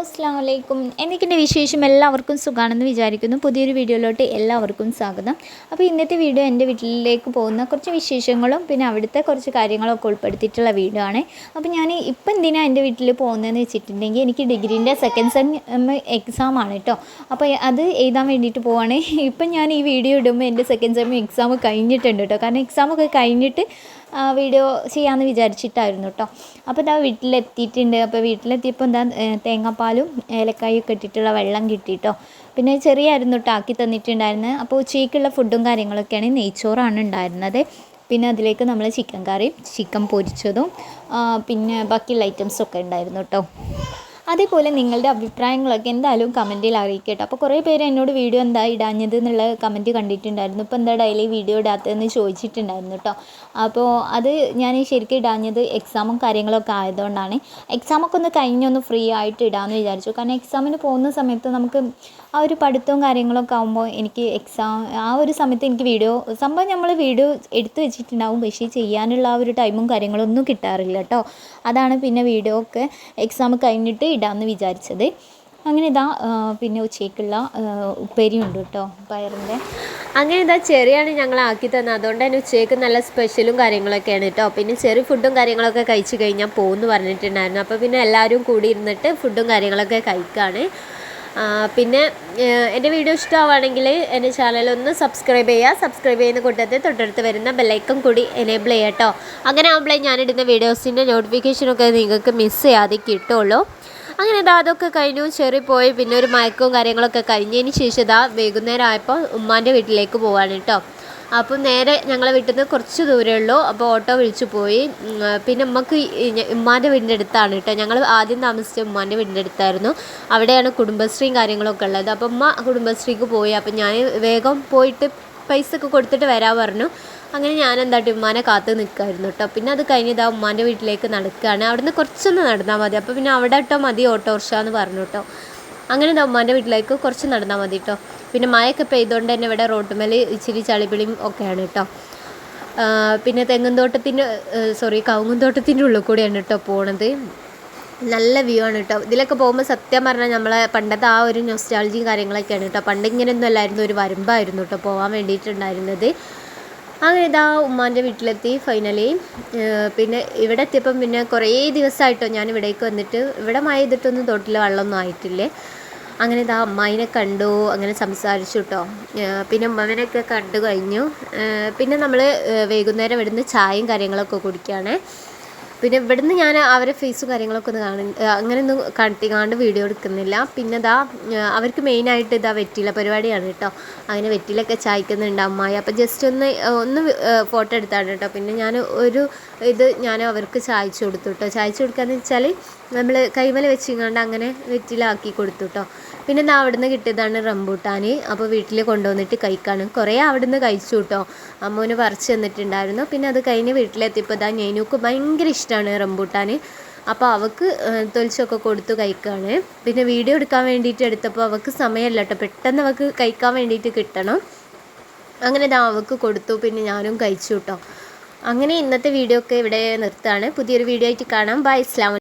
അസ്സാം വലൈക്കും എന്തൊക്കെയുണ്ട് വിശേഷം എല്ലാവർക്കും സുഖമാണെന്ന് വിചാരിക്കുന്നു. പുതിയൊരു വീഡിയോയിലോട്ട് എല്ലാവർക്കും സ്വാഗതം. അപ്പോൾ ഇന്നത്തെ വീഡിയോ എന്റെ വീട്ടിലേക്ക് പോകുന്ന കുറച്ച് വിശേഷങ്ങളും പിന്നെ അവിടുത്തെ കുറച്ച് കാര്യങ്ങളൊക്കെ ഉൾപ്പെടുത്തിയിട്ടുള്ള വീഡിയോ ആണ്. അപ്പോൾ ഞാൻ ഇപ്പം എന്തിനാണ് എന്റെ വീട്ടിൽ പോകുന്നതെന്ന് വെച്ചിട്ടുണ്ടെങ്കിൽ എനിക്ക് ഡിഗ്രീന്റെ സെക്കൻഡ് സെം എക്സാം ആണ് കേട്ടോ. അപ്പോൾ അത് എഴുതാൻ വേണ്ടിയിട്ട് പോവാണ്. ഇപ്പം ഞാൻ ഈ വീഡിയോ ഇടുമ്പോൾ എന്റെ സെക്കൻഡ് സെം എക്സാം കഴിഞ്ഞിട്ടുണ്ട് കേട്ടോ. കാരണം എക്സാമൊക്കെ കഴിഞ്ഞിട്ട് വീഡിയോ ചെയ്യാമെന്ന് വിചാരിച്ചിട്ടായിരുന്നു കേട്ടോ അപ്പോൾ ഇതാ വീട്ടിലെത്തിയിട്ടുണ്ട്. അപ്പോൾ വീട്ടിലെത്തിയപ്പോൾ എന്താ തേങ്ങാപ്പാലും ഏലക്കായും ഒക്കെ ഇട്ടിട്ടുള്ള വെള്ളം കിട്ടിയിട്ടോ പിന്നെ ചെറിയായിരുന്നു കേട്ടോ ആക്കി തന്നിട്ടുണ്ടായിരുന്നത് അപ്പോൾ ഉച്ചയ്ക്കുള്ള ഫുഡും കാര്യങ്ങളൊക്കെയാണ് നെയ്ച്ചോറാണ് ഉണ്ടായിരുന്നത്. പിന്നെ അതിലേക്ക് നമ്മൾ ചിക്കൻ കറിയും ചിക്കൻ പൊരിച്ചതും പിന്നെ ബാക്കിയുള്ള ഐറ്റംസൊക്കെ ഉണ്ടായിരുന്നു കേട്ടോ അതേപോലെ നിങ്ങളുടെ അഭിപ്രായങ്ങളൊക്കെ എന്തായാലും കമന്റിൽ അറിയിക്കട്ടോ. അപ്പോൾ കുറേ പേര് എന്നോട് വീഡിയോ എന്താ ഇടാഞ്ഞത് എന്നുള്ള കമന്റ് കണ്ടിട്ടുണ്ടായിരുന്നു. ഇപ്പോൾ എന്താ ഡെയിലി വീഡിയോ ഇടാത്തതെന്ന് ചോദിച്ചിട്ടുണ്ടായിരുന്നു കേട്ടോ. അപ്പോൾ അത് ഞാൻ ശരിക്കും ഇടാഞ്ഞത് എക്സാമും കാര്യങ്ങളൊക്കെ ആയതുകൊണ്ടാണ്. എക്സാമൊക്കെ ഒന്ന് കഴിഞ്ഞൊന്ന് ഫ്രീ ആയിട്ട് ഇടാമെന്ന് വിചാരിച്ചു. കാരണം എക്സാമിന് പോകുന്ന സമയത്ത് നമുക്ക് ആ ഒരു പഠിത്തവും കാര്യങ്ങളൊക്കെ ആകുമ്പോൾ എനിക്ക് എക്സാം ആ ഒരു സമയത്ത് എനിക്ക് വീഡിയോ സംഭവം നമ്മൾ വീഡിയോ എടുത്തു വെച്ചിട്ടുണ്ടാവും. പക്ഷേ ചെയ്യാനുള്ള ആ ഒരു ടൈമും കാര്യങ്ങളൊന്നും കിട്ടാറില്ല കേട്ടോ. അതാണ് പിന്നെ വീഡിയോ ഒക്കെ എക്സാം കഴിഞ്ഞിട്ട് ഇടാമെന്ന് വിചാരിച്ചത്. അങ്ങനെ ഇതാ പിന്നെ ഉച്ചയ്ക്കുള്ള ഉപ്പേരിയുണ്ട് കേട്ടോ പയറിന്റെ. അങ്ങനെ ഇതാ ചെറിയാണ് ഞങ്ങൾ ആക്കി തന്നത്. അതുകൊണ്ട് തന്നെ ഉച്ചയ്ക്ക് നല്ല സ്പെഷ്യലും കാര്യങ്ങളൊക്കെയാണ് കേട്ടോ. പിന്നെ ചെറിയ ഫുഡും കാര്യങ്ങളൊക്കെ കഴിച്ചു കഴിഞ്ഞാൽ പോകുമെന്ന് പറഞ്ഞിട്ടുണ്ടായിരുന്നു. അപ്പോൾ പിന്നെ എല്ലാവരും കൂടി ഇരുന്നിട്ട് ഫുഡും കാര്യങ്ങളൊക്കെ കഴിക്കുകയാണ് പിന്നെ എന്റെ വീഡിയോ ഇഷ്ടമാവുകയാണെങ്കിൽ എന്റെ ചാനൽ ഒന്ന് സബ്സ്ക്രൈബ് ചെയ്യുക. സബ്സ്ക്രൈബ് ചെയ്യുന്ന കൂട്ടത്തിൽ തൊട്ടടുത്ത് വരുന്ന ബെല്ലൈക്കൺ കൂടി എനേബിൾ ചെയ്യാം കേട്ടോ. അങ്ങനെ ആകുമ്പോഴേ ഞാനിടുന്ന വീഡിയോസിന്റെ നോട്ടിഫിക്കേഷനൊക്കെ നിങ്ങൾക്ക് മിസ് ചെയ്യാതെ കിട്ടുള്ളൂ അങ്ങനെ ഇതാ അതൊക്കെ കഴിഞ്ഞു. ചെറി പോയി പിന്നെ ഒരു മയക്കവും കാര്യങ്ങളൊക്കെ കഴിഞ്ഞതിന് ശേഷം ഇതാ വൈകുന്നേരം ആയപ്പോൾ ഉമ്മാന്റെ വീട്ടിലേക്ക് പോവാണ് കേട്ടോ അപ്പോൾ നേരെ ഞങ്ങളെ വീട്ടിൽ നിന്ന് കുറച്ച് ദൂരമേ ഉള്ളൂ. അപ്പോൾ ഓട്ടോ വിളിച്ചു പോയി. പിന്നെ ഉമ്മക്ക് ഉമ്മാന്റെ വീടിന്റെ അടുത്താണ് കേട്ടോ ഞങ്ങൾ ആദ്യം താമസിച്ച ഉമ്മാന്റെ വീടിന്റെ അടുത്തായിരുന്നു. അവിടെയാണ് കുടുംബശ്രീയും കാര്യങ്ങളൊക്കെ ഉള്ളത്. അപ്പോൾ ഉമ്മ കുടുംബശ്രീക്ക് പോയി. അപ്പോൾ ഞാൻ വേഗം പോയിട്ട് പൈസ ഒക്കെ കൊടുത്തിട്ട് വരാൻ പറഞ്ഞു. അങ്ങനെ ഞാൻ എന്താട്ടി ഉമ്മാനെ കാത്ത് നിൽക്കായിരുന്നു കേട്ടോ പിന്നെ അത് കഴിഞ്ഞ് ഇതാ ഉമ്മാന്റെ വീട്ടിലേക്ക് നടക്കുകയാണ് അവിടുന്ന് കുറച്ചൊന്ന് നടന്നാൽ മതി. അപ്പോൾ പിന്നെ അവിടെ ഇട്ടോ മതി ഓട്ടോറിക്ഷ എന്ന് പറഞ്ഞു കേട്ടോ അങ്ങനെ ഇതാ ഉമ്മാന്റെ വീട്ടിലേക്ക് കുറച്ച് നടന്നാൽ മതി കേട്ടോ പിന്നെ മഴയൊക്കെ പെയ്തുകൊണ്ട് തന്നെ ഇവിടെ റോട്ടുമേൽ ഇച്ചിരി ചളിപിളിയും ഒക്കെയാണ് കേട്ടോ പിന്നെ തെങ്ങും തോട്ടത്തിന്റെ സോറി കവുങ്ങും തോട്ടത്തിന്റെ ഉള്ളിൽ കൂടെയാണ് കേട്ടോ പോണത്. നല്ല വ്യൂ ആണ് കേട്ടോ ഇതിലൊക്കെ പോകുമ്പോൾ സത്യം പറഞ്ഞാൽ നമ്മളെ പണ്ടത്തെ ആ ഒരു നൊസ്റ്റാളജിയും കാര്യങ്ങളൊക്കെയാണ് കേട്ടോ പണ്ട് ഇങ്ങനെയൊന്നും അല്ലായിരുന്നു ഒരു വരമ്പായിരുന്നു കേട്ടോ പോകാൻ വേണ്ടിയിട്ടുണ്ടായിരുന്നത്. അങ്ങനെ ഇതാ ഉമ്മാന്റെ വീട്ടിലെത്തി ഫൈനലി പിന്നെ ഇവിടെ എത്തിയപ്പം പിന്നെ കുറേ ദിവസമായിട്ടോ ഞാൻ ഇവിടേക്ക് വന്നിട്ട്. ഇവിടെ മഴ ചെയ്തിട്ടൊന്നും തൊട്ടിൽ വെള്ളമൊന്നും ആയിട്ടില്ലേ. അങ്ങനെ ഇതാ അമ്മായിനെ കണ്ടു അങ്ങനെ സംസാരിച്ചു കേട്ടോ പിന്നെ ഉമ്മാവിനൊക്കെ കണ്ടു കഴിഞ്ഞു. പിന്നെ നമ്മൾ വൈകുന്നേരം ഇവിടുന്ന് ചായയും കാര്യങ്ങളൊക്കെ കുടിക്കുകയാണേ പിന്നെ ഇവിടുന്ന് ഞാൻ അവരെ ഫേസും കാര്യങ്ങളൊക്കെ ഒന്ന് കാണി അങ്ങനെയൊന്നും കണ്ടിങ്ങാണ്ട് വീഡിയോ എടുക്കുന്നില്ല. പിന്നെ ഇതാ അവർക്ക് മെയിനായിട്ട് ഇതാ വെറ്റില പരിപാടിയാണ് കേട്ടോ. അങ്ങനെ വെറ്റിലൊക്കെ ചായക്കുന്നുണ്ട് അമ്മായി. അപ്പം ജസ്റ്റ് ഒന്ന് ഒന്ന് ഫോട്ടോ എടുത്താണ് കേട്ടോ. പിന്നെ ഞാൻ ഒരു ഇത് ഞാൻ അവർക്ക് ചായച്ചു കൊടുത്തു കേട്ടോ. ചായച്ചു കൊടുക്കാന്ന് വെച്ചാൽ നമ്മൾ കൈമല വെച്ചിങ്ങാണ്ട് അങ്ങനെ വെറ്റിലാക്കി കൊടുത്തു കേട്ടോ പിന്നെ ഞാൻ അവിടുന്ന് കിട്ടിയതാണ് റംബൂട്ടാൻ അപ്പോൾ വീട്ടിൽ കൊണ്ടുവന്നിട്ട് കഴിക്കാണ്. കുറേ അവിടുന്ന് കഴിച്ചു കേട്ടോ അമ്മൂന് പറിച്ച് തന്നിട്ടുണ്ടായിരുന്നു. പിന്നെ അത് കഴിഞ്ഞ് വീട്ടിലെത്തിയപ്പോൾ ഇതാ ഞൈനൂക്ക് ഭയങ്കര ഇഷ്ടമാണ് റംബൂട്ടാൻ അപ്പോൾ അവൾക്ക് തൊലിച്ചൊക്കെ കൊടുത്തു കഴിക്കുകയാണ് പിന്നെ വീഡിയോ എടുക്കാൻ വേണ്ടിയിട്ട് എടുത്തപ്പോൾ അവൾക്ക് സമയമല്ല കേട്ടോ പെട്ടെന്ന് അവൾക്ക് കഴിക്കാൻ വേണ്ടിയിട്ട് കിട്ടണം. അങ്ങനെ ഇതാ അവൾക്ക് കൊടുത്തു. പിന്നെ ഞാനും കഴിച്ചു കേട്ടോ അങ്ങനെ ഇന്നത്തെ വീഡിയോ ഒക്കെ ഇവിടെ നിർത്തുകയാണ്. പുതിയൊരു വീഡിയോ ആയിട്ട് കാണാം. ബൈ. ഇസ്ലാം